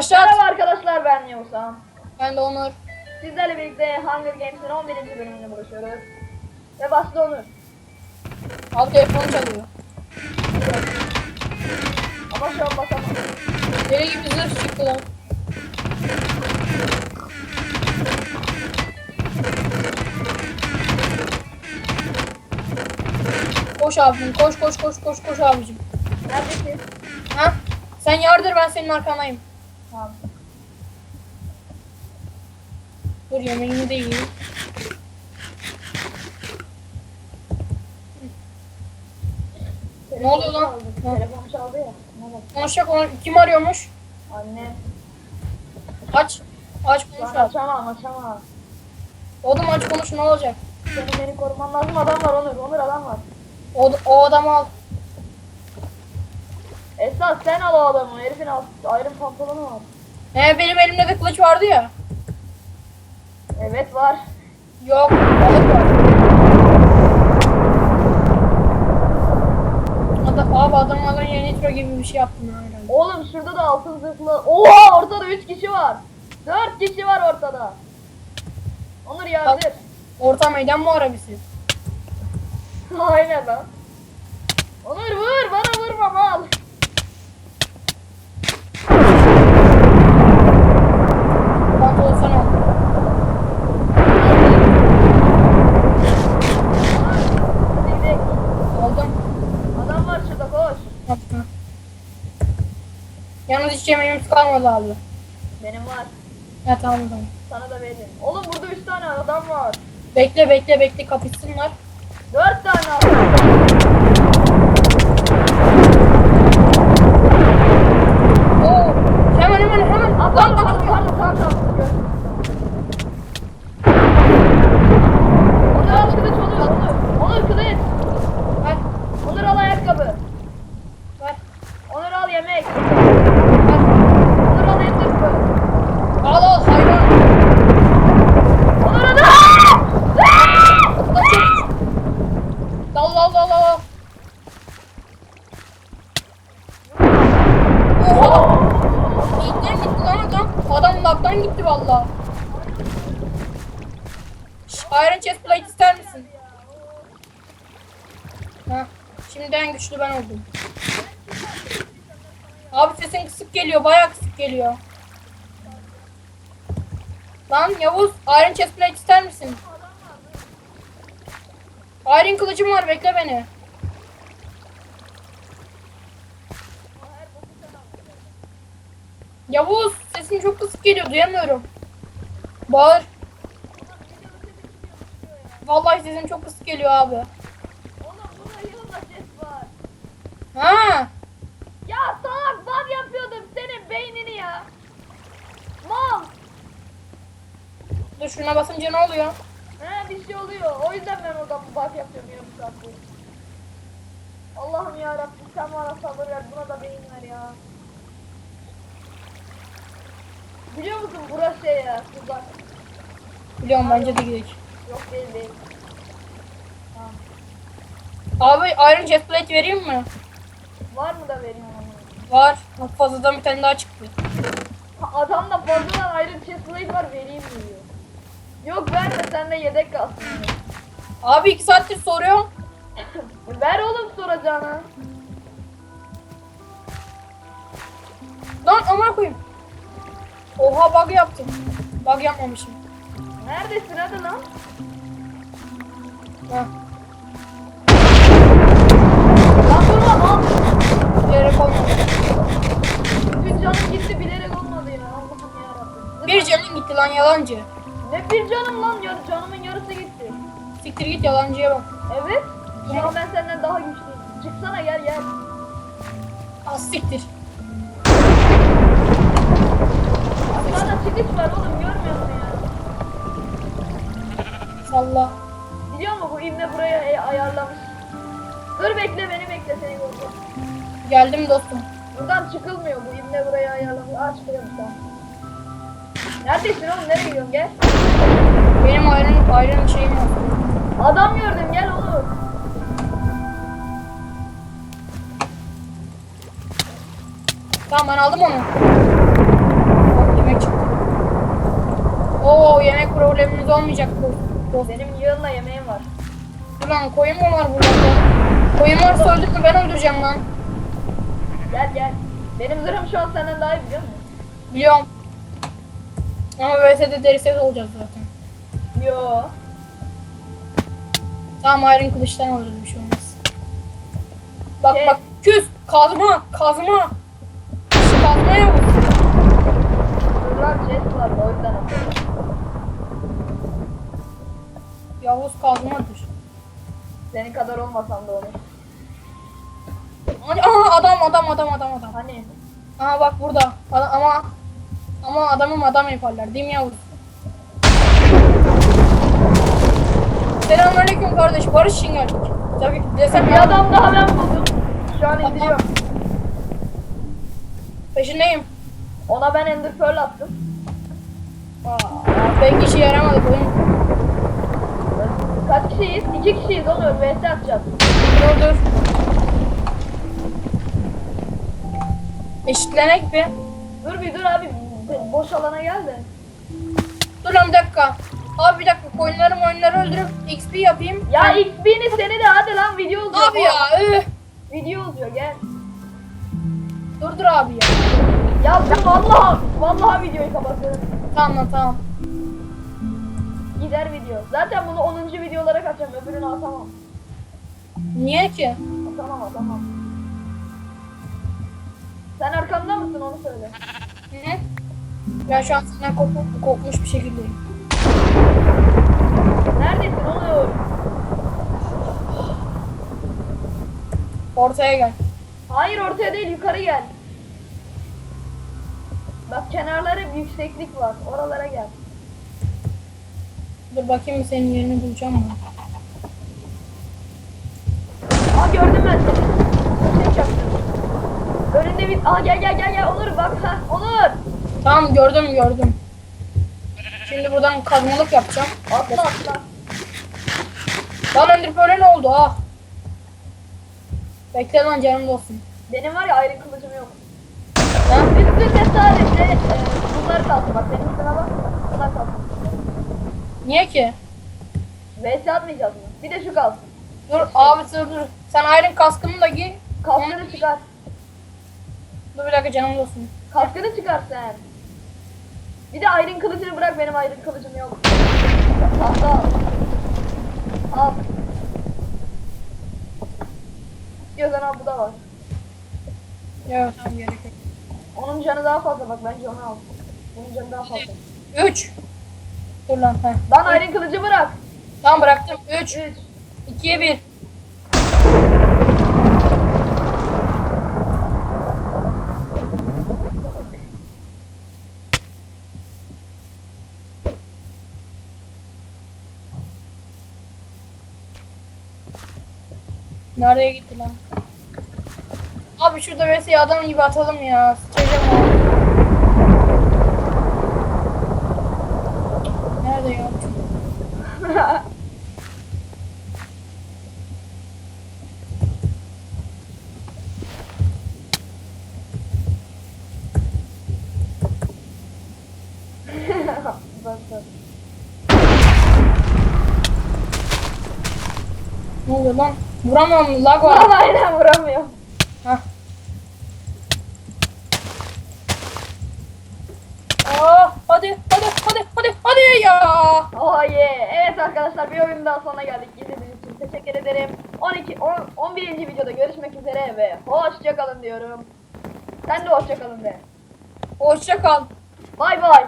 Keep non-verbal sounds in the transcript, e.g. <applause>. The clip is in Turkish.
Başlat. Merhaba arkadaşlar ben Yusam. Ben de Onur. Sizlerle birlikte Hunger Games'in 11. bölümünde buluşuyoruz. Ve başta Onur. Abi telefonu çalıyor. Ama şu an basamam. Deli gibi zırh çıktı lan. Koş abim koş koş koş koş koş abicim. Neredesin? Ha? Sen yardır ben senin arkandayım. Tamam. Dur yemeğini de yiyeyim. Ne oluyor lan? Telefon çaldı ya. Konuşacak onu kim arıyormuş? Anne. Aç. Aç konuş açamam açamam. Oğlum aç konuş ne olacak? Senin beni koruman lazım adam var Onur. Onur adam var. O, o adamı al. Esas sen al o adamı. Herifin alt, ayrım pantolonu var. He benim elimde de kılıç vardı ya. Evet var. Yok. Balık var. Adam, abi adam yeni nitro gibi bir şey yaptın ha herhalde. Oğlum şurada da altın zırhlı. Oha ortada 3 kişi var. 4 kişi var ortada. Onur yardır. Orta meydan mı arabisi? <laughs> Aynen lan. Onur vur bana vurma mal. Pantolon sana al. Hadi gidelim. Aldım. Adam var şurada koş. Bak, ha. Yalnız hiç yemeğimiz kalmadı abi. Benim var. Ya tamam tamam. Sana da veririm. Oğlum burada 3 tane adam var. Bekle bekle bekle kapışsınlar. 4 tane adam. Oo, hemen hemen hemen. Aa, Lan pardon bak. pardon pardon pardon. pardon. Gör. Onur al kılıç Onur Onur. Onur kılıç. Ver, Onur al ayakkabı. ver, Onur al yemek. ver. Onur al et zırhı. Al al hayvan. Onur al. Lan çok. Dal dal dal dal. Oha. İlkten gitti lan adam. Adam laktan gitti valla. Şş, Iron chest plate ister misin? Şimdi en güçlü ben oldum. Abi sesin kısık geliyor. Bayağı kısık geliyor. Lan Yavuz Iron chest plate ister misin? Iron kılıcım var bekle beni. Yavuz sesin çok kısık geliyor duyamıyorum. Bağır. Vallahi sesin çok kısık geliyor abi. Oğlum burada yılda ses var. Ha? Ya salak bug yapıyordum senin beynini ya. Mal. Dur şuna basınca ne oluyor? He bir şey oluyor. O yüzden ben oradan bug yapıyorum yarım saattir. Allah'ım ya Rabbim sen bana sabır ver. Buna da beyin ver ya. Biliyor musun burası şey ya tuzak. Biliyorum bence de gidelim. Yok değil değil. Tamam. Abi Iron chest plate vereyim mi? Var mı da vereyim onu? Var. Bak fazladan bir tane daha çıktı. Ha, Adamda fazladan ayrı chest plate var vereyim diyor. Yok verme sende yedek kalsın. diyor. Abi iki saattir soruyorum. Ver oğlum soracağını. Lan amına koyayım. Oha bug yaptım. Bug yapmamışım. Neredesin hadi lan? Ha. Bilerek olmadı. Bütün canım gitti bilerek olmadı ya. Allah'ım yarabbim. Bir canın gitti lan yalancı. Ne bir canım lan yarı canımın yarısı gitti. Siktir git yalancıya bak. Evet. Ya ben senden daha güçlüyüm. Çıksana gel gel. Az siktir. Sana çıkış var oğlum görmüyor musun ya? Salla. Biliyor musun bu ibne buraya e, ayarlamış. Geldim dostum. Buradan çıkılmıyor bu ibne buraya ayarlamış. Aa çıkıyormuş. Neredesin oğlum nereye gidiyorsun gel. Benim ayrım ayrım şeyim yok. Adam gördüm gel oğlum. Tamam ben aldım onu. Bak, yemek çıktı. Oo yemek problemimiz olmayacak bu. Benim yığınla yemeğim var. Ulan koyun mu var burada? Koyun varsa öldürme ben öldüreceğim lan. Gel gel. Benim zırhım şu an senden daha iyi biliyor musun? Biliyorum. Ama VS'de deri set olacağız zaten. Yo. Tamam Iron kılıçtan alırız bir şey olmaz. Bak Şey- bak küs kazma kazma. Şu kazma yok. Buradan chest var o yüzden atıyorum. Yavuz kazmadır. Senin kadar olmasam da olur. Hadi aha adam adam adam adam adam. Hani Aha bak burada. Ada- ama ama adamım adam yaparlar değil mi Yavuz? Selamünaleyküm kardeş. Barış geldik. Tabii desem bir adam daha ben buldum. Şu an indiriyorum. Peşindeyim. Ona ben ender pearl attım. Aa, pek işe yaramadı oyun. Kaç kişiyiz? İki kişiyiz Onur. VS atacağız. Dur dur. Eşitlenek bir. Dur bir dur abi. Boş alana gel de. Dur lan bir dakika. Abi bir dakika koyunları oyunları öldürüp XP yapayım. Ya XP'ni seni de hadi lan video uzuyor. Abi ya. üh. Video uzuyor gel. Dur dur abi ya. Ya ben vallahi vallahi videoyu kapatırım. Tamam lan tamam. Gider video. Zaten bunu 10. video olarak atacağım. Öbürünü atamam. Niye ki? Atamam atamam. Arkamda mısın onu söyle. Hı? Ben şu an senden kopmuş, kopmuş bir şekildeyim. Neredesin Onur? Ortaya gel. Hayır ortaya değil yukarı gel. Bak kenarları bir yükseklik var. Oralara gel. Dur bakayım senin yerini bulacağım mı? Aa gördüm ben seni. Önünde bir... Aa gel gel gel gel Onur bak ha Onur. Tamam gördüm gördüm. Şimdi buradan kazmalık yapacağım. Atla atla. Lan Ender böyle ne oldu ha? Bekle lan canım olsun. Benim var ya ayrı kılıcım yok. Ha? Üstünde sadece e, bunlar kalsın bak benim üstüne bak. Bunlar kalsın. Niye ki? VS atmayacağız mı? Bir de şu kalsın. Dur abi dur dur. Sen Iron kaskını da giy. Kaskını çıkar. Dur bir dakika canım olsun. Kaskını çıkar sen. Bir de ayrın kılıcını bırak benim ayrın kılıcım yok. Tahta al. Al. İstiyorsan al bu da var. Evet tamam gerek yok. Onun canı daha fazla bak bence onu al. Onun canı daha fazla. 3 Dur lan ha. Lan ayrın kılıcı bırak. Tamam bıraktım. 3 3. 2'ye 1. Nereye gitti lan? Abi şurada mesela adam gibi atalım ya. Sıçacağım abi. Nerede ya? <laughs> Ne oluyor lan? Vuramıyorum lag var. aynen vuramıyor. Hah. Aa, hadi hadi hadi hadi hadi ya. Oh yeah. Evet arkadaşlar bir oyun daha sonuna geldik. İzlediğiniz için teşekkür ederim. 12 10, 11. videoda görüşmek üzere ve hoşça kalın diyorum. Sen de hoşça kalın de. Hoşça kal. Bay bay.